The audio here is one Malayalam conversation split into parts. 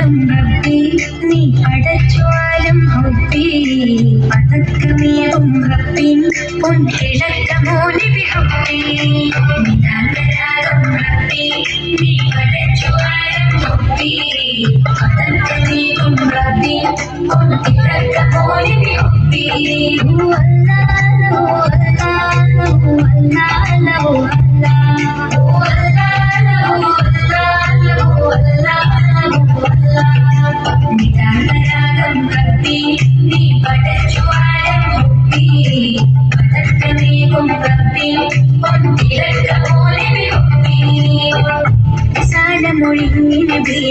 കാലം ഭക്തി നീ പടച്ചുവാലും ഹുബി പതക്കമേറും റബ്ബിൻ പൊൻകിഴക്കമോ നബി ഹുബി നിതാന്തരാഗം റബ്ബി നീ പടച്ചുവാലും ഹുബി പതക്കമേറും റബ്ബിൻ പൊൻകിഴക്കമോ നബി ഹുബി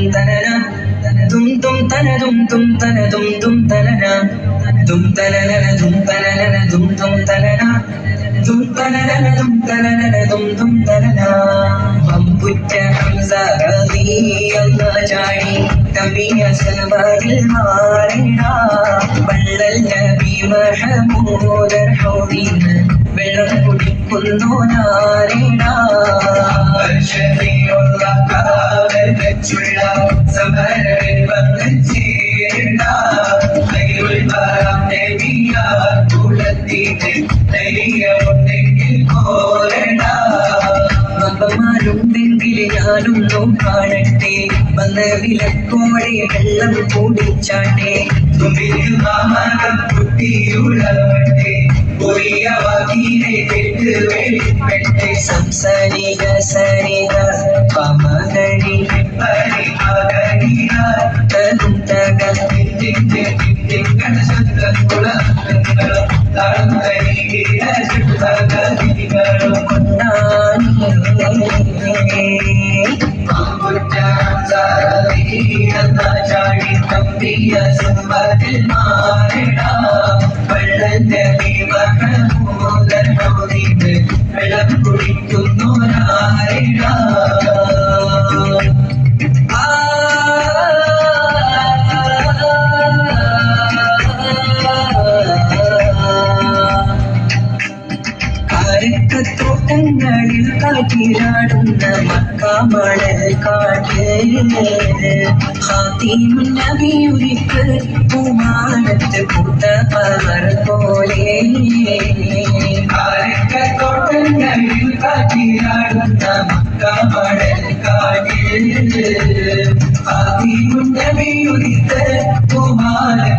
ദും തനന തും ദും തന തും തും തന തും ദും തനന ദും തനനന ദും തനനന തും ദും തനന ദും തനനന ദും തനനന തും ദും തനന വമ്പുറ്റ ഹംസ റളിയല്ല ചാടി. തമ്പിയ സൽവാരിൽ മാറിട വള്ളൽ നബി മഹമൂദർ ഹൗദീന് വെള്ളം കുടിക്കുന്നു നാരിട വർഷത്തിലുള്ള കാവൽ വെച്ചുള്ള സമരവിൽ വന്ന് ചേരുന്ന കൈകൾ പാറാം നബിയ കുളത്തിന് ധൈര്യമുണ്ടെങ്കിൽ പോരണ്ട വമ്പന്മാരുണ്ടെങ്കിൽ ഞാനൊന്നും കാണട്ടെ. വന്ന് വിലക്കോടെ വെള്ളം കൂടിച്ചാട്ടെ. തുമ്പിക്ക് മാമകം കുട്ടിയുള്ളവട്ടെ. ಒರಿಯ ವಕೀಲೆ ಪೆಟ್ಟುವೆ ಪೆಟ್ಟೆ ಸಂಸರಿಗ ಸರಿಗ ಪಮಗಡಿ ಪರಿ ಮಗಡಿಗ ತಂತಗ ತಿಂಗೆ ತಿಂಗಳ ಸುತ್ತ ಕುಳ ತಾಳುತ್ತಲಿಗಿಡ ಸುತ್ತ ಗದಿಗಳು ಕೊಂಡಾನಿ ചാടി തമ്പിയ സുമതിൽ മാറിട വെള്ളന്റെ ഭീമൂലനോദിന് വെള്ളം കുടിക്കുന്നു കാറ്റിലാടുന്ന മക്കാമണൽ കാട്ട് ഹാത്തിമുന്നവിയുരിക്ക് പൂമാനത്ത് പൂത്ത പവർ പോലെ. കാരക്കത്തോട്ടങ്ങളിൽ കാറ്റിലാടുന്ന മക്കാമണൽ കാട്ടിൽ ഹാത്തിമുന്നവിയുരിക്ക് പൂമാനത്ത്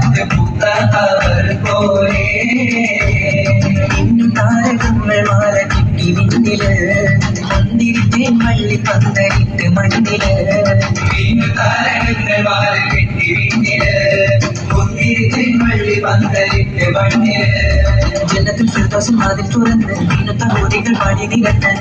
கண்டிருப்பேன் மல்லி பந்தலிட்டு மண்ணில. தாரணிந்த வாழ கட்டி வீண்டில கொண்டிருப்பேன் மல்லி பந்தலிட்டு மண்ணில. ஜனத்தில் பிரதோஷம் அதில் துறந்து மீனத்த ஓரிகள் பாடி திறந்த